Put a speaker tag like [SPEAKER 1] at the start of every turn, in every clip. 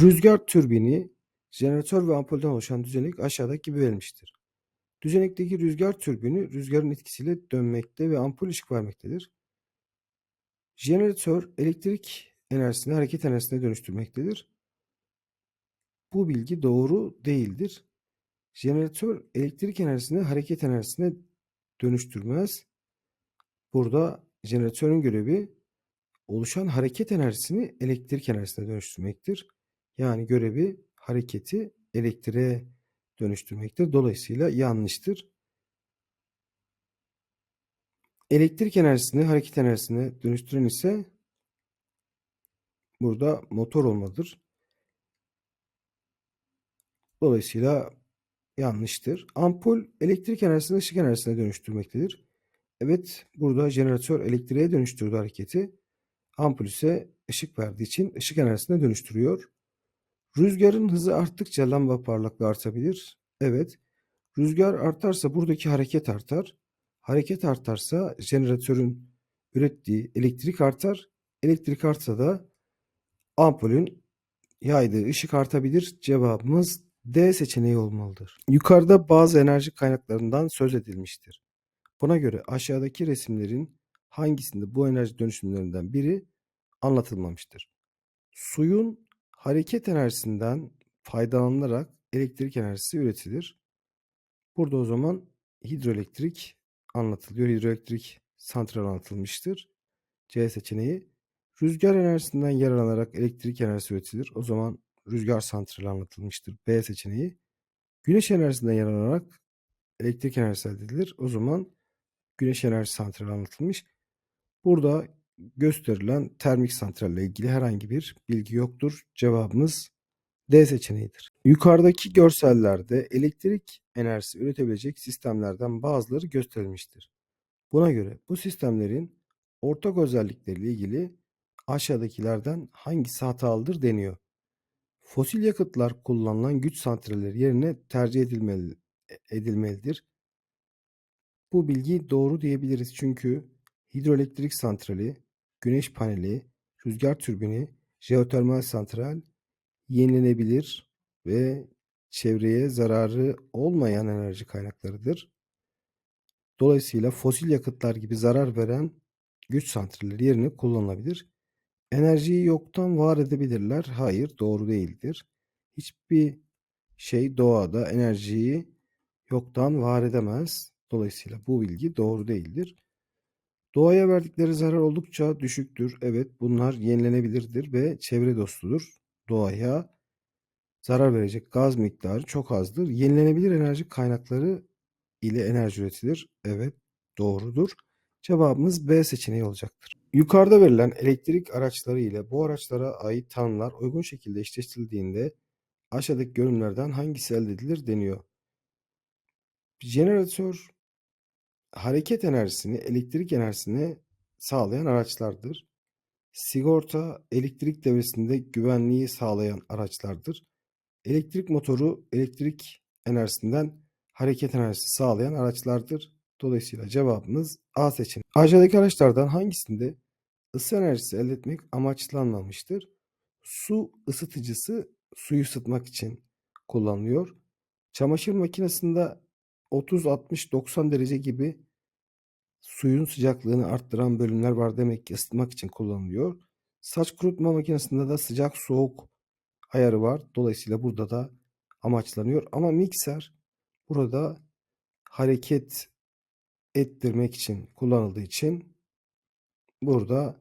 [SPEAKER 1] Rüzgar türbini, jeneratör ve ampulden oluşan düzenek aşağıdaki gibi verilmiştir. Düzenekteki rüzgar türbini rüzgarın etkisiyle dönmekte ve ampul ışık vermektedir. Jeneratör elektrik enerjisini hareket enerjisine dönüştürmektedir. Bu bilgi doğru değildir. Jeneratör elektrik enerjisini hareket enerjisine dönüştürmez. Burada jeneratörün görevi oluşan hareket enerjisini elektrik enerjisine dönüştürmektir. Yani görevi hareketi elektriğe dönüştürmektir. Dolayısıyla yanlıştır. Elektrik enerjisini hareket enerjisine dönüştüren ise burada motor olmalıdır. Dolayısıyla yanlıştır. Ampul elektrik enerjisini ışık enerjisine dönüştürmektedir. Evet burada jeneratör elektriğe dönüştürdü hareketi. Ampul ise ışık verdiği için ışık enerjisine dönüştürüyor. Rüzgarın hızı arttıkça lamba parlaklığı artabilir. Evet. Rüzgar artarsa buradaki hareket artar. Hareket artarsa jeneratörün ürettiği elektrik artar. Elektrik artsa da ampulün yaydığı ışık artabilir. Cevabımız D seçeneği olmalıdır. Yukarıda bazı enerji kaynaklarından söz edilmiştir. Buna göre aşağıdaki resimlerin hangisinde bu enerji dönüşümlerinden biri anlatılmamıştır? Suyun hareket enerjisinden faydalanılarak elektrik enerjisi üretilir. Burada o zaman hidroelektrik anlatılıyor. Hidroelektrik santral anlatılmıştır. C seçeneği. Rüzgar enerjisinden yararlanarak elektrik enerjisi üretilir. O zaman rüzgar santrali anlatılmıştır. B seçeneği. Güneş enerjisinden yararlanarak elektrik enerjisi elde edilir. O zaman güneş enerji santrali anlatılmış. Burada gösterilen termik santralle ilgili herhangi bir bilgi yoktur. Cevabımız D seçeneğidir. Yukarıdaki görsellerde elektrik enerjisi üretebilecek sistemlerden bazıları gösterilmiştir. Buna göre bu sistemlerin ortak özellikleriyle ilgili aşağıdakilerden hangisi hatalıdır deniyor. Fosil yakıtlar kullanılan güç santralleri yerine tercih edilmeli, edilmelidir. Bu bilgi doğru diyebiliriz çünkü hidroelektrik santrali, güneş paneli, rüzgar türbini, jeotermal santral yenilenebilir ve çevreye zararı olmayan enerji kaynaklarıdır. Dolayısıyla fosil yakıtlar gibi zarar veren güç santralleri yerine kullanılabilir. Enerjiyi yoktan var edebilirler. Hayır, doğru değildir. Hiçbir şey doğada enerjiyi yoktan var edemez. Dolayısıyla bu bilgi doğru değildir. Doğaya verdikleri zarar oldukça düşüktür. Evet, bunlar yenilenebilirdir ve çevre dostudur. Doğaya zarar verecek gaz miktarı çok azdır. Yenilenebilir enerji kaynakları ile enerji üretilir. Evet, doğrudur. Cevabımız B seçeneği olacaktır. Yukarıda verilen elektrik araçları ile bu araçlara ait tanımlar uygun şekilde eşleştirildiğinde aşağıdaki görünümlerden hangisi elde edilir deniyor. Jeneratör hareket enerjisini elektrik enerjisine sağlayan araçlardır. Sigorta elektrik devresinde güvenliği sağlayan araçlardır. Elektrik motoru elektrik enerjisinden hareket enerjisi sağlayan araçlardır. Dolayısıyla cevabımız A seçeneği. Aşağıdaki araçlardan hangisinde ısı enerjisi elde etmek amaçlanmamıştır? Su ısıtıcısı suyu ısıtmak için kullanılıyor. Çamaşır makinesinde 30, 60, 90 derece gibi suyun sıcaklığını arttıran bölümler var demek ki ısıtmak için kullanılıyor. Saç kurutma makinesinde de sıcak soğuk ayarı var. Dolayısıyla burada da amaçlanıyor. Ama mikser burada hareket ettirmek için kullanıldığı için burada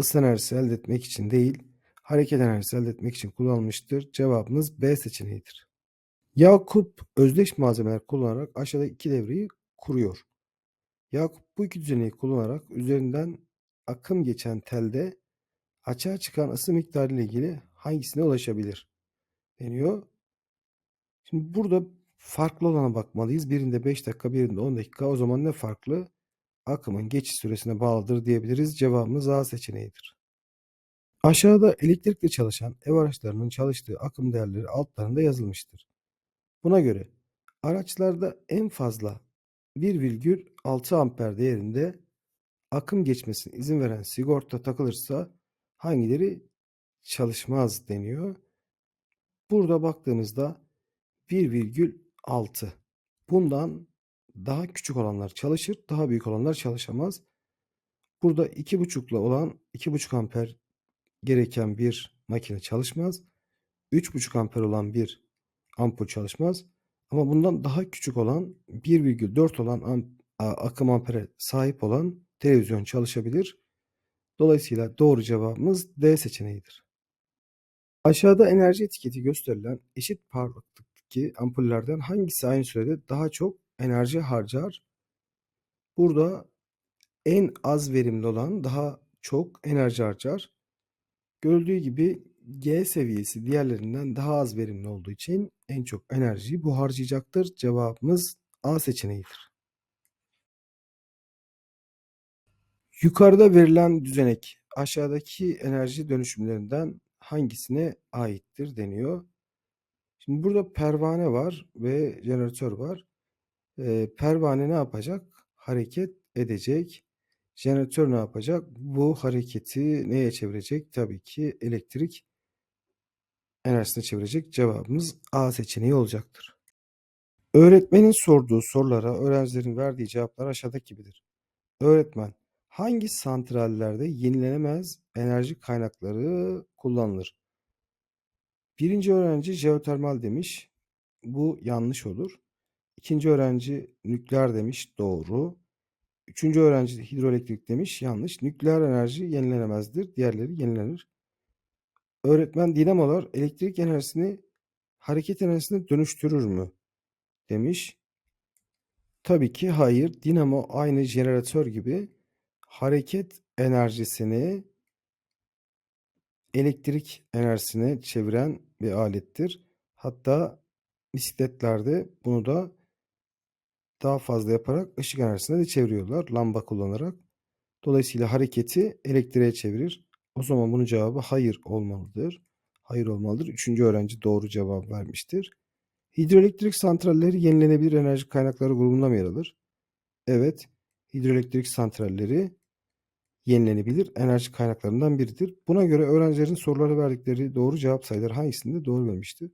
[SPEAKER 1] ısı enerjisi elde etmek için değil hareket enerjisi elde etmek için kullanılmıştır. Cevabımız B seçeneğidir. Yakup özdeş malzemeler kullanarak aşağıdaki iki devreyi kuruyor. Yakup bu iki düzeneyi kullanarak üzerinden akım geçen telde açığa çıkan ısı miktarı ile ilgili hangisine ulaşabilir deniyor. Şimdi burada farklı olana bakmalıyız. Birinde 5 dakika, birinde 10 dakika. O zaman ne farklı? Akımın geçiş süresine bağlıdır diyebiliriz. Cevabımız A seçeneğidir. Aşağıda elektrikle çalışan ev araçlarının çalıştığı akım değerleri altlarında yazılmıştır. Buna göre araçlarda en fazla 1,6 amper değerinde akım geçmesine izin veren sigorta takılırsa hangileri çalışmaz deniyor. Burada baktığımızda 1,6. Bundan daha küçük olanlar çalışır, daha büyük olanlar çalışamaz. Burada 2,5'la olan 2,5 amper gereken bir makine çalışmaz. 3,5 amper olan bir ampul çalışmaz. Ama bundan daha küçük olan 1,4 olan am- a- akım ampere sahip olan televizyon çalışabilir. Dolayısıyla doğru cevabımız D seçeneğidir. Aşağıda enerji etiketi gösterilen eşit parlaklıktaki ampullerden hangisi aynı sürede daha çok enerji harcar? Burada en az verimli olan daha çok enerji harcar. Görüldüğü gibi G seviyesi diğerlerinden daha az verimli olduğu için en çok enerjiyi bu harcayacaktır. Cevabımız A seçeneğidir. Yukarıda verilen düzenek aşağıdaki enerji dönüşümlerinden hangisine aittir deniyor. Şimdi burada pervane var ve jeneratör var. Ee, pervane ne yapacak? Hareket edecek. Jeneratör ne yapacak? Bu hareketi neye çevirecek? Tabii ki elektrik enerjisine çevirecek. Cevabımız A seçeneği olacaktır. Öğretmenin sorduğu sorulara öğrencilerin verdiği cevaplar aşağıdaki gibidir. Öğretmen hangi santrallerde yenilenemez enerji kaynakları kullanılır? Birinci öğrenci jeotermal demiş. Bu yanlış olur. İkinci öğrenci nükleer demiş. Doğru. Üçüncü öğrenci hidroelektrik demiş. Yanlış. Nükleer enerji yenilenemezdir. Diğerleri yenilenir. Öğretmen dinamolar elektrik enerjisini hareket enerjisine dönüştürür mü? Demiş. Tabii ki hayır. Dinamo aynı jeneratör gibi hareket enerjisini elektrik enerjisine çeviren bir alettir. Hatta bisikletlerde bunu da daha fazla yaparak ışık enerjisine de çeviriyorlar lamba kullanarak. Dolayısıyla hareketi elektriğe çevirir. O zaman bunun cevabı hayır olmalıdır. Hayır olmalıdır. Üçüncü öğrenci doğru cevap vermiştir. Hidroelektrik santralleri yenilenebilir enerji kaynakları grubunda mı yer alır? Evet, hidroelektrik santralleri yenilenebilir enerji kaynaklarından biridir. Buna göre öğrencilerin sorulara verdikleri doğru cevap sayıları hangisinde doğru vermiştir?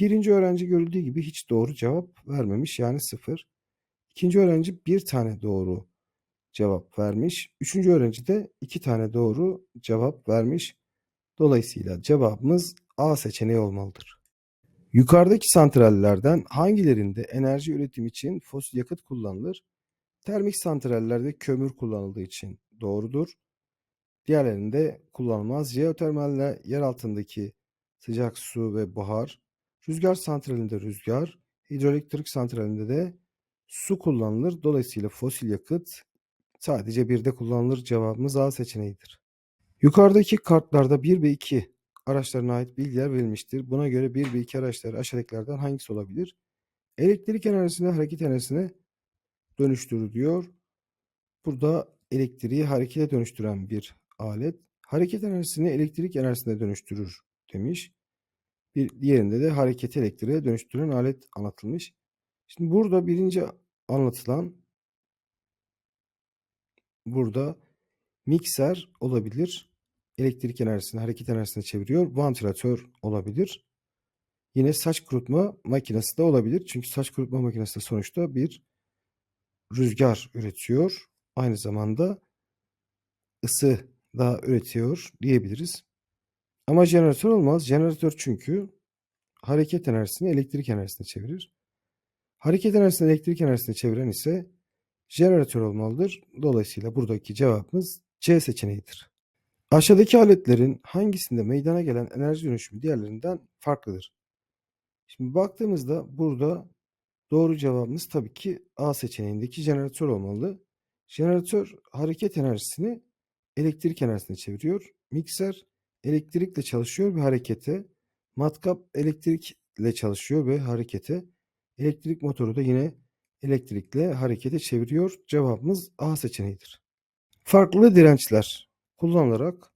[SPEAKER 1] Birinci öğrenci görüldüğü gibi hiç doğru cevap vermemiş yani sıfır. İkinci öğrenci bir tane doğru cevap vermiş. Üçüncü öğrenci de iki tane doğru cevap vermiş. Dolayısıyla cevabımız A seçeneği olmalıdır. Yukarıdaki santrallerden hangilerinde enerji üretimi için fosil yakıt kullanılır? Termik santrallerde kömür kullanıldığı için doğrudur. Diğerlerinde kullanılmaz. Jeotermalle yer altındaki sıcak su ve buhar, rüzgar santralinde rüzgar, hidroelektrik santralinde de su kullanılır. Dolayısıyla fosil yakıt sadece birde kullanılır. Cevabımız A seçeneğidir. Yukarıdaki kartlarda 1 ve 2 araçlarına ait bilgiler verilmiştir. Buna göre 1 ve 2 araçları aşağıdakilerden hangisi olabilir? Elektrik enerjisini hareket enerjisine dönüştürür. Burada elektriği harekete dönüştüren bir alet. Hareket enerjisini elektrik enerjisine dönüştürür demiş. Bir diğerinde de hareketi elektriğe dönüştüren alet anlatılmış. Şimdi burada birinci anlatılan burada mikser olabilir. Elektrik enerjisini hareket enerjisine çeviriyor. Vantilatör olabilir. Yine saç kurutma makinesi de olabilir. Çünkü saç kurutma makinesi de sonuçta bir rüzgar üretiyor. Aynı zamanda ısı da üretiyor diyebiliriz. Ama jeneratör olmaz. Jeneratör çünkü hareket enerjisini elektrik enerjisine çevirir. Hareket enerjisini elektrik enerjisine çeviren ise jeneratör olmalıdır. Dolayısıyla buradaki cevabımız C seçeneğidir. Aşağıdaki aletlerin hangisinde meydana gelen enerji dönüşümü diğerlerinden farklıdır? Şimdi baktığımızda burada doğru cevabımız tabii ki A seçeneğindeki jeneratör olmalı. Jeneratör hareket enerjisini elektrik enerjisine çeviriyor. Mikser elektrikle çalışıyor ve harekete. Matkap elektrikle çalışıyor ve harekete. Elektrik motoru da yine elektrikle harekete çeviriyor. Cevabımız A seçeneğidir. Farklı dirençler kullanılarak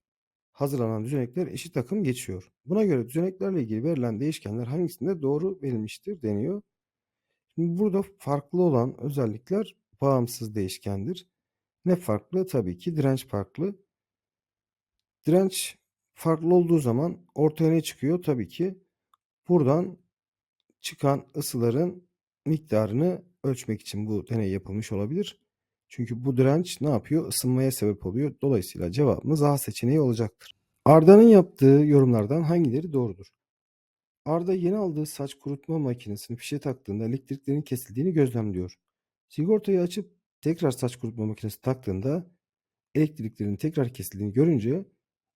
[SPEAKER 1] hazırlanan düzenekler eşit akım geçiyor. Buna göre düzeneklerle ilgili verilen değişkenler hangisinde doğru verilmiştir deniyor. Şimdi burada farklı olan özellikler bağımsız değişkendir. Ne farklı? Tabii ki direnç farklı. Direnç farklı olduğu zaman ortaya ne çıkıyor? Tabii ki Buradan çıkan ısıların miktarını ölçmek için bu deney yapılmış olabilir. Çünkü bu direnç ne yapıyor? Isınmaya sebep oluyor. Dolayısıyla cevabımız A seçeneği olacaktır. Arda'nın yaptığı yorumlardan hangileri doğrudur? Arda yeni aldığı saç kurutma makinesini fişe taktığında elektriklerin kesildiğini gözlemliyor. Sigortayı açıp tekrar saç kurutma makinesi taktığında elektriklerin tekrar kesildiğini görünce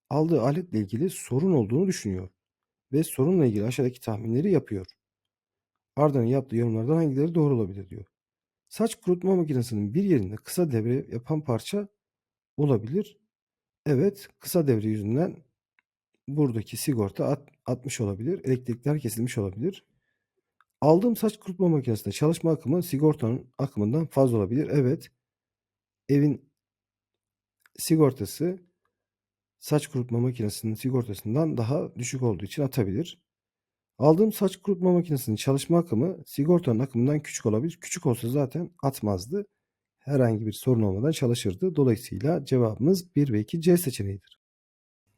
[SPEAKER 1] aldığı aletle ilgili sorun olduğunu düşünüyor ve sorunla ilgili aşağıdaki tahminleri yapıyor. Arda'nın yaptığı yorumlardan hangileri doğru olabilir diyor. Saç kurutma makinesinin bir yerinde kısa devre yapan parça olabilir. Evet, kısa devre yüzünden buradaki sigorta at, atmış olabilir. Elektrikler kesilmiş olabilir. Aldığım saç kurutma makinesinde çalışma akımı sigortanın akımından fazla olabilir. Evet. Evin sigortası saç kurutma makinesinin sigortasından daha düşük olduğu için atabilir. Aldığım saç kurutma makinesinin çalışma akımı sigortanın akımından küçük olabilir. Küçük olsa zaten atmazdı. Herhangi bir sorun olmadan çalışırdı. Dolayısıyla cevabımız 1 ve 2 C seçeneğidir.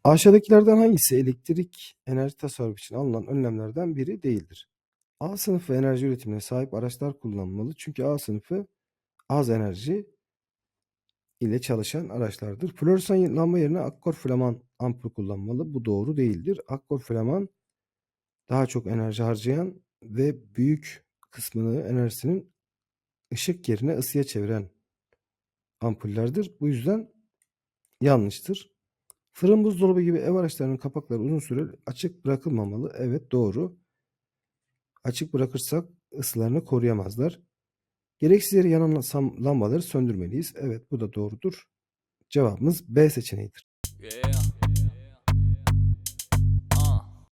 [SPEAKER 1] Aşağıdakilerden hangisi elektrik enerji tasarrufu için alınan önlemlerden biri değildir? A sınıfı enerji üretimine sahip araçlar kullanılmalı. Çünkü A sınıfı az enerji ile çalışan araçlardır. Floresan lamba yerine akkor flaman ampul kullanmalı. Bu doğru değildir. Akkor flaman daha çok enerji harcayan ve büyük kısmını enerjisinin ışık yerine ısıya çeviren ampullerdir. Bu yüzden yanlıştır. Fırın buzdolabı gibi ev araçlarının kapakları uzun süre açık bırakılmamalı. Evet doğru. Açık bırakırsak ısılarını koruyamazlar. Gereksiz yere yanan lambaları söndürmeliyiz. Evet bu da doğrudur. Cevabımız B seçeneğidir.
[SPEAKER 2] Yeah.